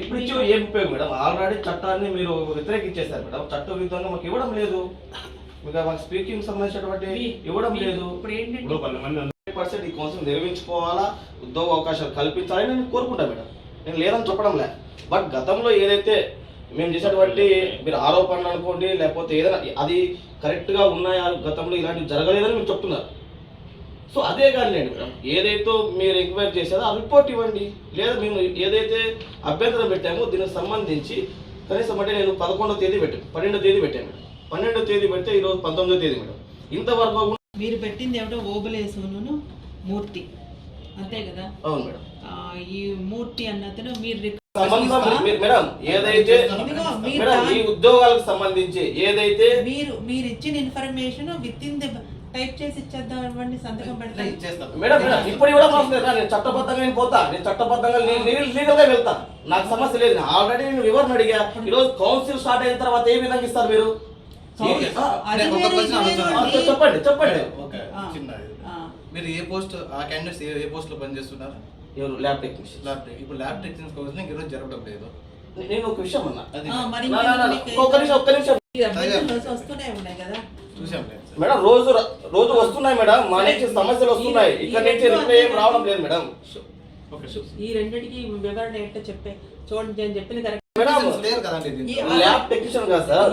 ఇప్పుడు ఏం ఉపయోగం మేడం? ఆల్రెడీ చట్టాన్ని మీరు వ్యతిరేకించేశారు మేడం. చట్ట విరుద్ధంగా మాకు ఇవ్వడం లేదు. మీకు మాకు స్పీకింగ్ సంబంధించినటువంటి ఇవ్వడం లేదు. ఇప్పుడు కొంతమంది పర్సెంట్ ఈ కౌన్సిల్ నిర్వహించుకోవాలా? ఉద్యోగ అవకాశాలు కల్పించాలని నేను కోరుకుంటా మేడం. నేను లేదని చెప్పడం లే బట్ గతంలో ఏదైతే మేము చేసినటువంటి మీరు ఆరోపణలు అనుకోండి లేకపోతే ఏదైనా అది కరెక్ట్గా ఉన్నాయా? గతంలో ఇలాంటివి జరగలేదని మీరు చెప్తున్నారు. సో అదే కానిలేండి మేడం ఏదైతే మీరు ఎంక్వైరీ చేశారో ఆ రిపోర్ట్ ఇవ్వండి. లేదా మేము ఏదైతే అభ్యంతరం పెట్టామో దీనికి సంబంధించి కనీసం అంటే నేను పదకొండో తేదీ పెట్టాను పన్నెండో తేదీ పెట్టాను మేడం. పన్నెండో తేదీ పెడితే ఈరోజు పంతొమ్మిదో తేదీ మేడం. ఇంతవరకు మీరు పెట్టింది ఏమిటో ఓబులేసును మూర్తి. అంతే కదా? అవును మేడం. ఈ మూర్తి అన్నతను మీరు మేడం ఏదైతే ఈ ఉద్యోగాలకు సంబంధించి ఏదైతే మీరు మీరు ఇచ్చిన information with in the type చేసి ఇచ్చేద్దాం ఇవ్వండి సంతకం పెడతాను. ఇచ్చేస్తాం మేడం మేడం ఇప్పుడు కూడా అవసరం లేదు నేను చట్టబద్ధంగా నేను పోతా నేను చట్టబద్ధంగా లీగల్గా వెళ్తా. నాకు సమస్య లేదు. ఆల్రెడీ నేను వివరణ అడిగా. ఈ రోజు కౌన్సిల్ స్టార్ట్ అయిన తర్వాత ఏ విధంగా ఇస్తారు మీరు? నేను. చెప్పండి చెప్పండి. మీరు ఏ పోస్ట్ ఆ క్యాండిడేట్స్ ఏ పోస్ట్లో పనిచేస్తున్నారు? ఎవరు? ల్యాబ్ టెక్నీషియన్ ల్యాబ్ టెక్ ఇప్పుడు ల్యాబ్ టెక్నీషియన్ కౌన్సిలింగ్ ఈరోజు జరగడం లేదు. నేను ఒక విషయం అన్నా. ఒక్క నిమిషం ఒక్క నిమిషం. వస్తూనే ఉన్నాయి కదా. మేడం రోజు రోజు వస్తున్నాయి మేడం. మా నుంచి సమస్యలు వస్తున్నాయి. ఇక్కడ నుంచి రిప్లై ఏం రావడం లేదు మేడం. ఓకే ఈ రెండింటికి వివరణ ఏంటో చెప్పే. చూడండి నేను చెప్పింది కరెక్ట్ మేడం Technicians లేరు కదండి దీంట్లో. ఈ- ల్యాబ్ టెక్నీషియన్ కదా సార్?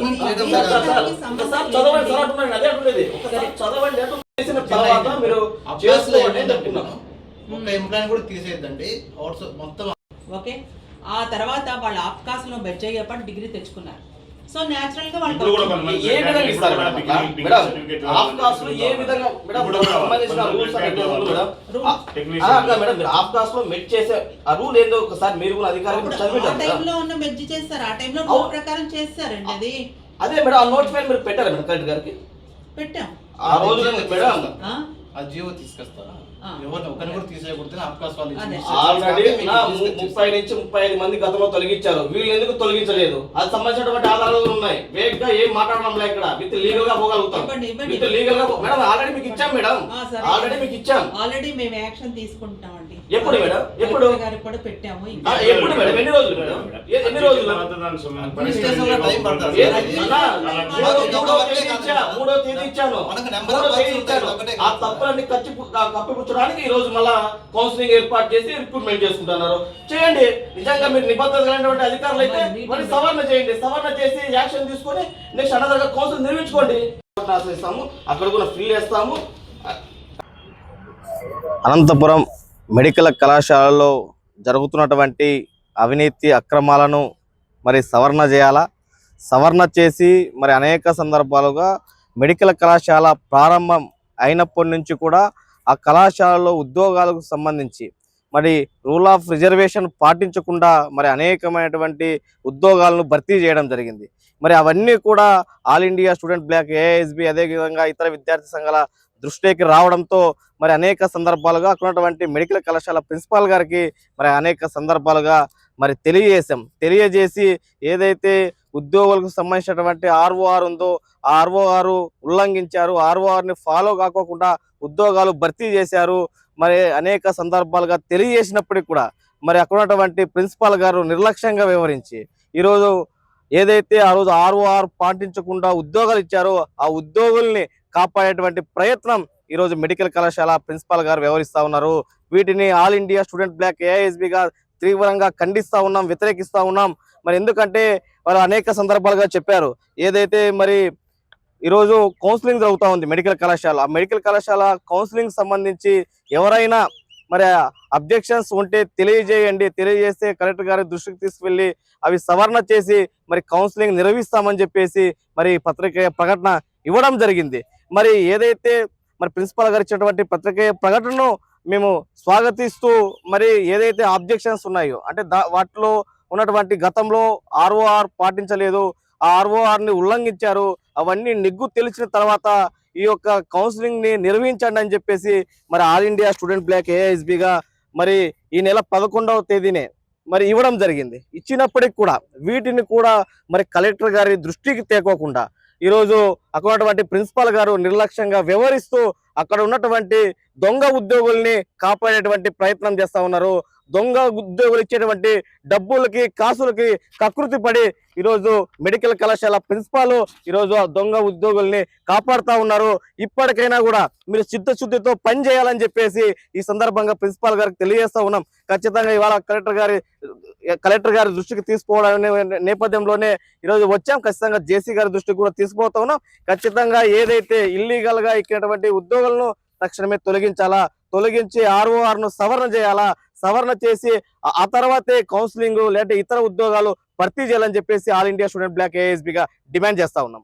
చదవండి సార్. అంటున్నాను అదే అంటున్నది. ఒకసారి చదవండి అంటూ చేసిన తర్వాత మీరు చేసుకోండి అని చెప్తున్నాను ఎంప్లాయ్ కూడా అవుట్స్ మొత్తం ఓకే. ఆ తర్వాత వాళ్ళ ఆప్కాస్లో బెడ్జ్ అయ్యేపటి డిగ్రీ తెచ్చుకున్నారు. సో న్యాచురల్గా వాళ్ళకి ఏ విధంగా ఇస్తారు మేడం? మేడం లో ఏ విధంగా మేడం సంబంధించిన rules and regulations madam madam మీరు ఆఫ్ కాస్ట్లో మెట్ చేసే ఆ రూల్ ఏందో ఒకసారి మీరు కూడా అధికారులు టైంలో ఉన్న బెడ్జ్ చేస్తారు. ఆ టైంలో అవును. రూల్ ప్రకారం చేస్తారండి అది. అదే మేడం ఆ నోట్స్ పైన మీరు పెట్టారా మేడం కలెక్టర్ గారికి? పెట్టాం. ఆ రోజు మేడం ఆ? జియో తీసుకొస్తారా. ఎవరిని ఒకరిని కూడా తీసేయకూడదు వాళ్ళు. ఇచ్చిన ఆల్రెడీ ముప్పై నుంచి ముప్పై ఐదు మంది గతంలో తొలగించారు వీళ్ళు ఎందుకు తొలగించలేదు అది సంబంధించినటువంటి ఆధారాలు ఉన్నాయి వేగంగా ఏం మాట్లాడడం లే ఇక్కడ విత్ లీగల్గా పోగలుగుతాం. విత్ లీగల్గా మేడం ఆల్రెడీ మీకు ఇచ్చాం మేడం ఆ, సరే. ఆల్రెడీ మీకు ఇచ్చాం ఆల్రెడీ మేము యాక్షన్ తీసుకుంటామండి ఎప్పుడు మేడం? ఎప్పుడు? కూడా పెట్టాము ఎప్పుడు మేడం ఎన్ని రోజులు మేడం మూడో- తేదీ ఇచ్చాను ఆ. తప్పులన్నీ కచ్చి కప్పిపుచ్చడానికి ఈ రోజు మళ్ళా కౌన్సిలింగ్ ఏర్పాటు చేసి రిక్రూట్మెంట్ చేసుకుంటున్నారు. చేయండి. నిజంగా మీరు నిబద్ధత కలిగినటువంటి అధికారులు అయితే మరి సవరణ చేయండి. సవరణ చేసి యాక్షన్ తీసుకొని నెక్స్ట్ అనదర్ కౌన్సిల్ నిర్మించుకోండి. ఆశ్రయిస్తాము అక్కడ కూడా ఫ్రీ వేస్తాము అనంతపురం మెడికల్ కళాశాలలో జరుగుతున్నటువంటి అవినీతి అక్రమాలను మరి సవరణ చేయాలా? సవరణ చేసి మరి అనేక సందర్భాలుగా మెడికల్ కళాశాల ప్రారంభం అయినప్పటి నుంచి కూడా ఆ కళాశాలలో ఉద్యోగాలకు సంబంధించి మరి రూల్ ఆఫ్ రిజర్వేషన్ పాటించకుండా మరి అనేకమైనటువంటి ఉద్యోగాలను భర్తీ చేయడం జరిగింది. మరి అవన్నీ కూడా All India Student Block ASB అదేవిధంగా ఇతర విద్యార్థి సంఘాల దృష్టికి రావడంతో మరి అనేక సందర్భాలుగా అక్కడ మెడికల్ కళాశాల ప్రిన్సిపాల్ గారికి మరి అనేక సందర్భాలుగా మరి తెలియజేశాం. తెలియజేసి ఏదైతే ఉద్యోగులకు సంబంధించినటువంటి ఆర్ఓఆర్ ఉందో ఆ ఆర్ఓఆర్ ఉల్లంఘించారు ఆర్ఓఆర్ని ఫాలో కాకోకుండా ఉద్యోగాలు భర్తీ చేశారు. మరి అనేక సందర్భాలుగా తెలియజేసినప్పటికీ కూడా మరి అక్కడ ఉన్నటువంటి ప్రిన్సిపాల్ గారు నిర్లక్ష్యంగా వ్యవహరించి ఈరోజు ఏదైతే ఆ రోజు ఆర్ఓఆర్ పాటించకుండా ఉద్యోగాలు ఇచ్చారో ఆ ఉద్యోగుల్ని కాపాడేటువంటి ప్రయత్నం ఈరోజు మెడికల్ కళాశాల ప్రిన్సిపాల్ గారు వ్యవహరిస్తా ఉన్నారు. వీటిని ఆల్ ఇండియా స్టూడెంట్ బ్లాక్ ఏఐఎస్బిగా తీవ్రంగా ఖండిస్తా ఉన్నాం వ్యతిరేకిస్తా ఉన్నాం. మరి ఎందుకంటే వారు అనేక సందర్భాలుగా చెప్పారు. ఏదైతే మరి ఈరోజు కౌన్సిలింగ్ జరుగుతూ ఉంది మెడికల్ కళాశాల. ఆ మెడికల్ కళాశాల కౌన్సిలింగ్ సంబంధించి ఎవరైనా మరి అబ్జెక్షన్స్ ఉంటే తెలియజేయండి. తెలియజేస్తే కలెక్టర్ గారి దృష్టికి తీసుకువెళ్ళి అవి సవరణ చేసి మరి కౌన్సిలింగ్ నిర్వహిస్తామని చెప్పేసి మరి పత్రిక ప్రకటన ఇవ్వడం జరిగింది. మరి ఏదైతే మరి ప్రిన్సిపాల్ గారు ఇచ్చినటువంటి పత్రిక ప్రకటనను మేము స్వాగతిస్తూ మరి ఏదైతే ఆబ్జెక్షన్స్ ఉన్నాయో అంటే దా- వాటిలో ఉన్నటువంటి గతంలో ఆర్ఓఆర్ పాటించలేదు ఆ ఆర్ఓఆర్ని ఉల్లంఘించారు అవన్నీ నిగ్గు తెలిసిన తర్వాత ఈ యొక్క కౌన్సిలింగ్ని నిర్వహించండి అని చెప్పేసి మరి ఆల్ ఇండియా స్టూడెంట్ బ్లాక్ ఏఐఎస్బిగా మరి ఈ నెల పదకొండవ తేదీనే మరి ఇవ్వడం జరిగింది. ఇచ్చినప్పటికి కూడా వీటిని కూడా మరి కలెక్టర్ గారి దృష్టికి తేకోకుండా ఈరోజు అక్కడ ఉన్నటువంటి ప్రిన్సిపాల్ గారు నిర్లక్ష్యంగా వ్యవహరిస్తూ అక్కడ ఉన్నటువంటి దొంగ ఉద్యోగుల్ని కాపాడేటువంటి ప్రయత్నం చేస్తూ ఉన్నారు. దొంగ ఉద్యోగులు ఇచ్చేటువంటి డబ్బులకి కాసులకి కకృతి పడి ఈరోజు మెడికల్ కళాశాల ప్రిన్సిపాల్ ఈరోజు ఆ దొంగ ఉద్యోగుల్ని కాపాడుతూ ఉన్నారు. ఇప్పటికైనా కూడా మీరు చిత్తశుద్ధితో పని చేయాలని చెప్పేసి ఈ సందర్భంగా ప్రిన్సిపాల్ గారికి తెలియజేస్తూ ఉన్నాం. ఖచ్చితంగా ఇవాళ కలెక్టర్ గారి కలెక్టర్ గారి దృష్టికి తీసుకోవడం నేపథ్యంలోనే ఈరోజు వచ్చాం. ఖచ్చితంగా జేసీ గారి దృష్టికి కూడా తీసుకుపోతా ఉన్నాం. ఖచ్చితంగా ఏదైతే ఇల్లీగల్గా ఇచ్చినటువంటి ఉద్యోగులను తక్షణమే తొలగించాలా? తొలగించి ఆర్ఓఆర్ను సవరణ చేయాలా? సవరణ చేసి ఆ- ఆ తర్వాతే కౌన్సిలింగ్ లేదంటే ఇతర ఉద్యోగాలు భర్తీ చేయాలని చెప్పేసి ఆల్ ఇండియా స్టూడెంట్ బ్లాక్ ఏఎస్బిగా డిమాండ్ చేస్తా ఉన్నాం.